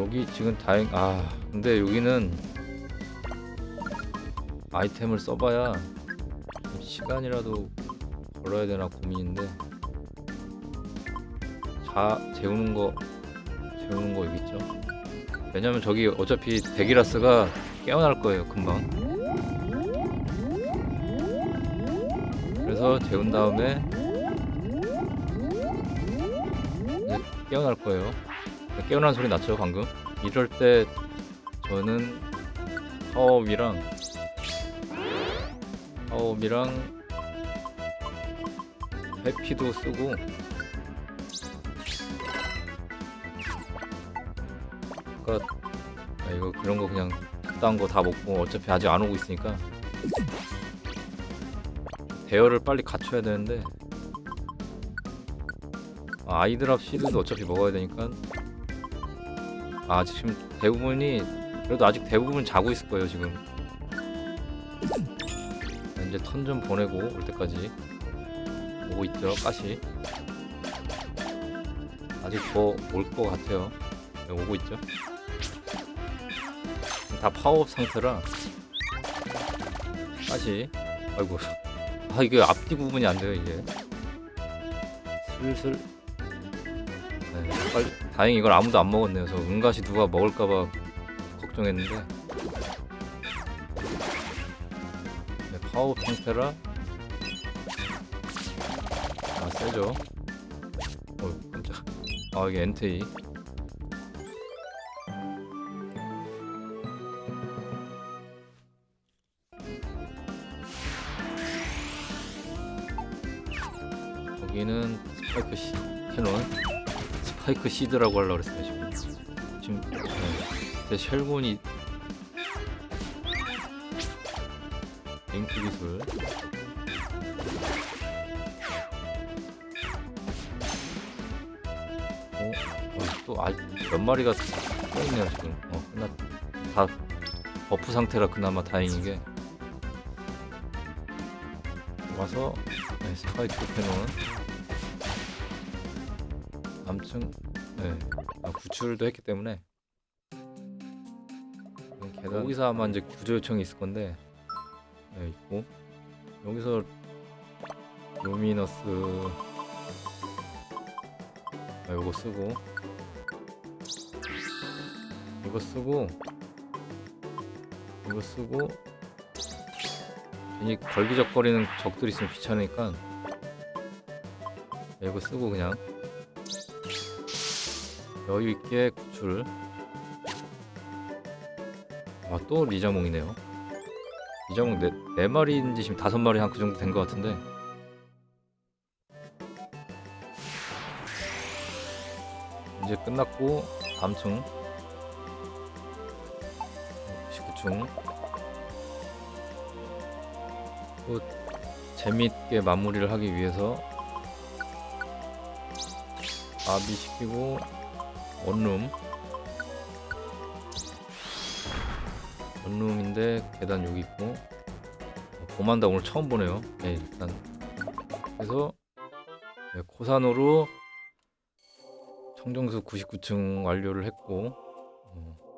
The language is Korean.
여기 지금 다행 아 근데 여기는 아이템을 써봐야 좀 시간이라도 걸어야 되나 고민인데 자 재우는 거 재우는 거 있죠? 왜냐면 저기 어차피 데기라스가 깨어날 거예요 금방. 그래서 재운 다음에 깨어날 거예요 깨어난 소리 났죠 방금? 이럴 때 저는 파워업이랑 파워업이랑 회피도 쓰고 그러니까 아, 이거 그런 거 그냥 적당한 거다 먹고 어차피 아직 안 오고 있으니까 대여를 빨리 갖춰야 되는데 아, 아이드랍 시드도 어차피 먹어야 되니까 아, 지금 대부분이 그래도 아직 대부분 자고 있을 거예요 지금. 자, 이제 턴 좀 보내고 올 때까지 오고 있죠 가시. 아직 더 올 것 같아요. 네, 오고 있죠. 다 파워업 상태라 가시. 아이고. 아 이게 앞뒤 구분이 안 돼요 이게. 슬슬 네, 빨리 다행히 이걸 아무도 안 먹었네요. 저 은가시 누가 먹을까봐 걱정했는데. 네, 파워 상태라? 아 세죠. 어 깜짝. 아 이게 엔테이 여기는 스파이크 시 캐논 스파이크 시드라고 하려고 그랬어요 지금. 지금 네, 제 쉘곤이 링크 기술. 어? 어, 또몇 마리가 떠있네요 지금. 어 끝났 다 버프 상태라 그나마 다행이게. 와서 네, 스파이크 캐논 암층 네 아, 구출도 했기 때문에. 음, 계단 여기서 아마 이제 구조 요청이 있을 건데 네 있고. 여기서 루미너스. 아, 요거 쓰고. 이거 쓰고 이거 쓰고. 괜히 걸기적거리는 적들이 있으면 귀찮으니까. 이거 쓰고 그냥 여유 있게 구출. 아또 리자몽이네요. 리자몽 네, 네 마리인지 지금 다섯 마리 한 그 정도 된 것 같은데. 이제 끝났고 다음 층 99층 또 재밌게 마무리를 하기 위해서 아비시키고 원룸. 원룸인데 계단 여기 있고. 어, 보만다 오늘 처음 보네요. 네 일단. 그래서 네, 코사노로 청정수 99층 완료를 했고